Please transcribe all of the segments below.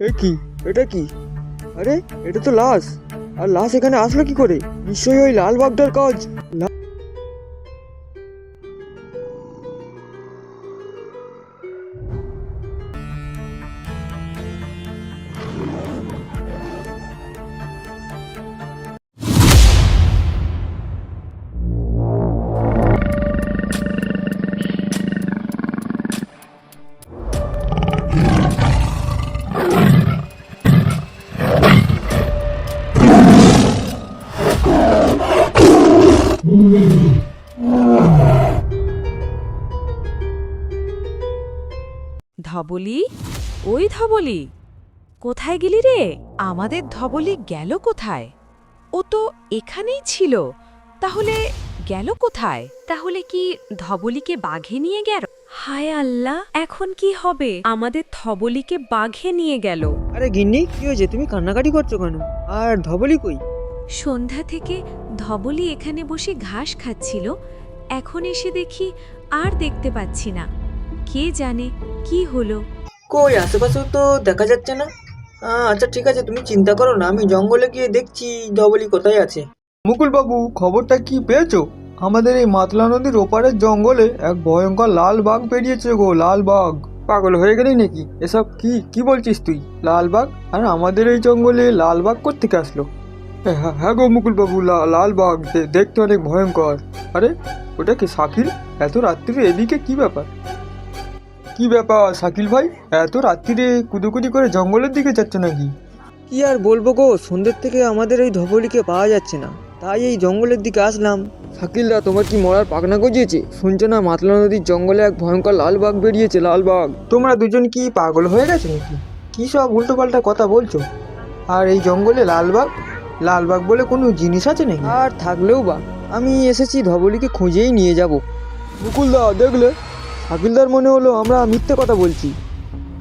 এ কি? এটা কি? আরে, এটা তো লাশ। আর লাশ এখানে আসলো কি করে? নিশ্চয়ই ওই লাল বাগদার কাজ। ধবলি? ওই ধবলি। কোথায় গেলি রে? আমাদের ধবলি গেল কোথায়? ও তো এখানেই ছিল। তাহলে গেল কোথায়? তাহলে কি ধবলিকে বাঘে নিয়ে গেল? হায় আল্লাহ এখন কি হবে? আমাদের ধবলিকে বাঘে নিয়ে গেল। আরে গিন্নি কি হয়েছে? তুমি কান্নাকাটি করছ কেন? আর ধবলি কই? সন্ধ্যা থেকে ধবলি এখানে বসে ঘাস খাচ্ছিল। এখন এসে দেখি আর দেখতে পাচ্ছি না। কে জানে কি হলো? কই আশেপাশেও তো দেখা যাচ্ছে না। আচ্ছা ঠিক আছে তুমি চিন্তা করো না আমি জঙ্গলে গিয়ে দেখছি ধবলি কোথায় আছে। মুকুল বাবু খবরটা কি পেয়েছ? আমাদের এই মাতলা নদীর ওপারের জঙ্গলে এক ভয়ঙ্কর লাল বাঘ বেরিয়েছে গো লাল বাঘ। পাগল হয়ে গেলি নাকি? এসব কি কি বলছিস তুই? লাল বাঘ? আর আমাদের এই জঙ্গলে লাল বাঘ কোথেকে আসলো? হ্যাঁ হ্যাঁ গো মুকুল বাবু লা- লাল বাঘ দেখতে অনেক ভয়ঙ্কর। আরে ওটা কি শাকিল? এত রাত্রিরে এদিকে কি ব্যাপার? কি ব্যাপার শাকিল ভাই? এত রাত্রিরে কুদুকুদি করে জঙ্গলের দিকে যাচ্ছে নাকি? কি আর বলব গো সন্ধ্যের থেকে আমাদের এই ধবলিকে পাওয়া যাচ্ছে না। তাই এই জঙ্গলের দিকে আসলাম। শাকিলদা তোমার কি মরার পাকনা গজিয়েছে? শুনছো না মাতলা নদীর জঙ্গলে এক ভয়ঙ্কর লাল বাঘ বেরিয়েছে লাল বাঘ। তোমরা দুজন কি পাগল হয়ে গেছো নাকি? কী সব উল্টোপাল্টা কথা বলছো? আর এই জঙ্গলে লালবাগ লালবাগ বলে কোনো জিনিস আছে নাকি? আর থাকলেও বা। আমি এসেছি ধবলিকে খুঁজেই নিয়ে যাব। মুকুলদা দেখলে? শাকিলদার মনে হলো আমরা মিথ্যে কথা বলছি।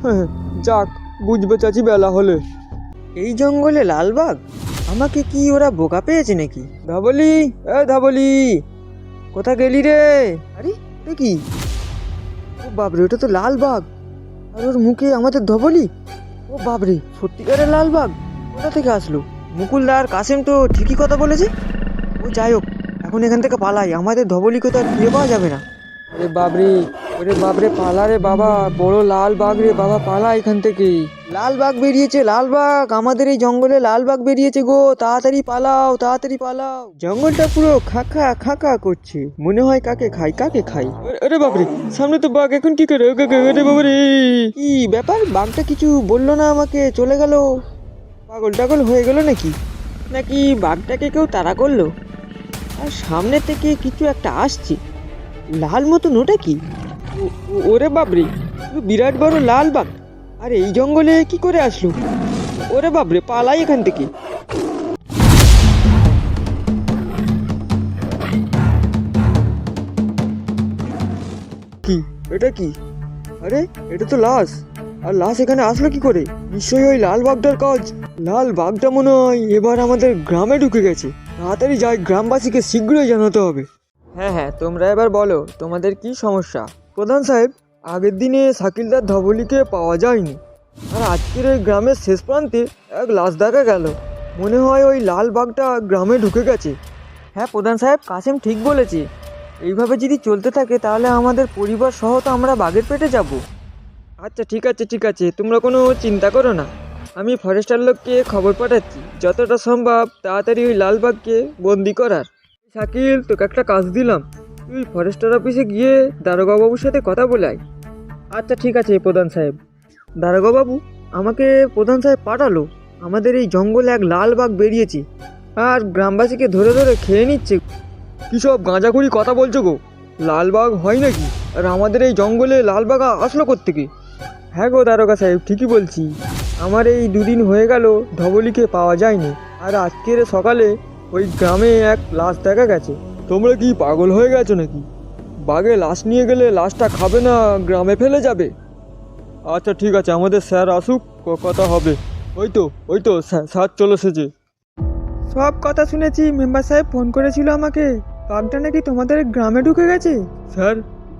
হ্যাঁ, যাক বুঝবে চাচি বেলা হলে। এই জঙ্গলে লালবাগ? আমাকে কি ওরা বোকা পেয়েছে নাকি? ধবলি এ ধবলি কোথা গেলি রে? আরে এ কি? ও বাবরে ওটা তো লালবাগ। আর ওর মুখে আমাদের ধবলি? ও বাবরে সত্যিকারের লালবাগ? কোথা থেকে আসলো? মুকুলদার কাসেম তো ঠিকই কথা বলেছে? ও যাই হোক এখন এখান থেকে পালাই। আমাদের ধবলিকে তো আর ফিরে পাওয়া যাবে না। আরে বাবরে ওরে বাবরে পালা রে বাবা, বড় লাল বাঘ রে বাবা, পালা এখান থেকে। লাল বাঘ বেরিয়েছে, লাল বাঘ, আমাদের এই জঙ্গলে লাল বাঘ বেরিয়েছে গো, তাড়াতাড়ি পালাও তাড়াতাড়ি পালাও। জঙ্গলটা পুরো খাকা খাকা করছে, মনে হয় কাকে খাই কাকে খাই? আরে- বাবরে সামনে তো বাঘ, এখন কি করে? আরে বাবরে কি ব্যাপার? বাঘটা কিছু বলল না আমাকে, চলে গেল? পাগল টাগল হয়ে গেল নাকি? নাকি বাঘটাকে কেউ তাড়া করল? আর সামনে থেকে কিছু একটা আসছে। লাল মতন, ওটা কি? ওরে বাবরে বিরাট বড় লাল বাঘ। আর এই জঙ্গলে কি করে আসলো? ওরে বাবরে পালাই এখান থেকে। কি? এটা কি? আরে, এটা তো লাশ। আর লাশ এখানে আসলো কি করে? নিশ্চয়ই ওই লাল বাঘটার কাজ। লাল বাঘটা মনে হয় এবার আমাদের গ্রামে ঢুকে গেছে। তাড়াতাড়ি যাই, গ্রামবাসীকে শীঘ্রই জানাতে হবে। হ্যাঁ হ্যাঁ তোমরা এবার বলো, তোমাদের কি সমস্যা? প্রধান সাহেব আগের দিনে শাকিলদার ধবলিকে পাওয়া যায়নি। আর আজকের ওই গ্রামের শেষ প্রান্তে এক লাশ দেখা গেল। মনে হয় ওই লাল বাঘটা গ্রামে ঢুকে গেছে। হ্যাঁ প্রধান সাহেব কাসেম ঠিক বলেছে। এইভাবে যদি চলতে থাকে তাহলে আমাদের পরিবার সহ তো আমরা বাঘের পেটে যাব। আচ্ছা ঠিক আছে ঠিক আছে। তোমরা কোনো চিন্তা করো না। আমি ফরেস্টার লোককে খবর পাঠাচ্ছি। যতটা সম্ভব তাড়াতাড়ি ওই লালবাগকে বন্দি করার। শাকিল তোকে একটা কাজ দিলাম। তুই ফরেস্টার অফিসে গিয়ে দারোগাবাবুর সাথে কথা বলে আয় আচ্ছা ঠিক আছে প্রধান সাহেব। দারোগাবাবু আমাকে প্রধান সাহেব পাঠালো। আমাদের এই জঙ্গলে এক লাল বাঘ বেরিয়েছে আর গ্রামবাসীকে ধরে ধরে খেয়ে নিচ্ছে। কী সব গাঁজাখুরি কথা বলছো গো? লালবাগ হয় নাকি? আর আমাদের এই জঙ্গলে লালবাগ আসলো কোত্থেকে? হ্যাঁ গো দারোগা সাহেব, ঠিকই বলছি। আমার এই দুদিন হয়ে গেল ধবলিকে পাওয়া যায়নি। আর আজকের সকালে ওই গ্রামে এক লাশ দেখা গেছে। তোমরা কি পাগল হয়ে গেছো নাকি? বাঘে লাশ নিয়ে গেলে লাশটা খাবে না গ্রামে ফেলে যাবে? আচ্ছা ঠিক আছে আমাদের স্যার আসুক কথা হবে। ওই তো ওই তো স্যার চলে এসেছে। সব কথা শুনেছি মেম্বার সাহেব ফোন করেছিল আমাকে। বাঘটা নাকি তোমাদের গ্রামে ঢুকে গেছে? স্যার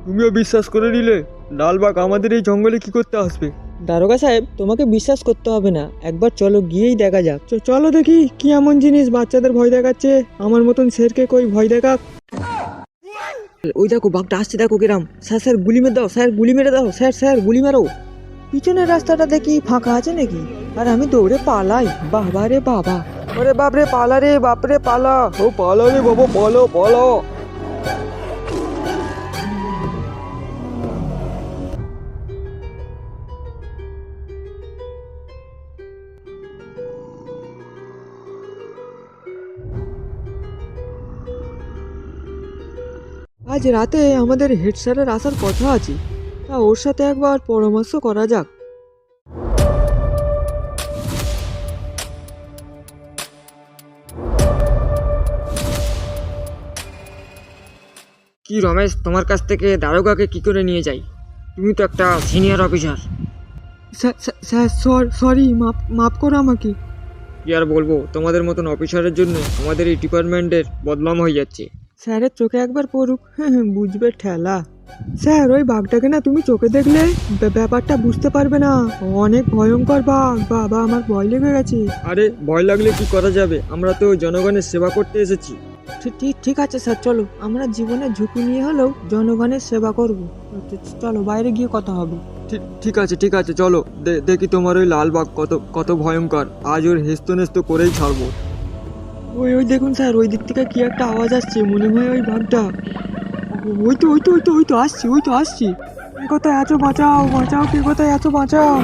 তুমিও বিশ্বাস করে নিলে। লালবাগ আমাদের এই জঙ্গলে কি করতে আসবে? দারোগা সাহেব, তোমাকে বিশ্বাস করতে হবে না। একবার চলো, গিয়েই দেখা যাক। চলো দেখি কি এমন জিনিস বাচ্চাদের ভয় দেখাচ্ছে। আমার মতন শেরকে কই ভয় দেখাক। ওই দেখো, বাঘটা আসছে, দেখো কিরাম। স্যার স্যার, গুলি মেরে দাও, স্যার, গুলি মেরে দাও, স্যার স্যার, গুলি মারো। পিছনের রাস্তাটা দেখি ফাঁকা আছে নাকি? আর, আমি দৌড়ে পালাই। বাবা রে বাবা। ওরে বাপরে, পালা রে, বাপরে, পালা। ও, পালা রে বাবা, পালো পালো। আজ রাতে আমাদের হেড স্যারের আসার কথা আছে। তা ওর সাথে একবার পরামর্শ করা যাক। কি রমেশ তোমার কাছ থেকে দারোগাকে কি করে নিয়ে যাই? তুমি তো একটা সিনিয়র অফিসার স্যার সরি মাপ মাফ করো আমাকে। কি আর বলব তোমাদের মতন অফিসারের জন্য আমাদের এই ডিপার্টমেন্টের বদনাম হয়ে যাচ্ছে। স্যারের চোখে একবার পড়ুক। বুঝবে ঠেলা। স্যার ওই বাঘটাকে না তুমি চোখে দেখলে ব্যাপারটা বুঝতে পারবে না। অনেক ভয়ঙ্কর বাঘ। বাবা আমার ভয় লেগে গেছে। আরে ভয় লাগলে কি করা যাবে? আমরা তো জনগণের সেবা করতে এসেছি। ঠিক ঠিক আছে স্যার চলো। আমরা জীবনে ঝুঁকি নিয়ে হলেও জনগণের সেবা করব। চলো বাইরে গিয়ে কথা হবে। ঠিক ঠিক আছে ঠিক আছে চলো। দেখি তোমার ওই লাল বাঘ কত কত ভয়ঙ্কর। আজ ওর হেস্ত নেস্ত করেই ছাড়বো। ওই ওই দেখুন স্যার, ওই দিক থেকে কি একটা আওয়াজ আসছে, মনে হয় ওই বাঘটা। ওই তো ওই তো ওই তো ওই তো আসছি, ওই তো আসছি। কে কোথায় আছো? বাঁচাও বাঁচাও, কে কোথায় আছো? বাঁচাও।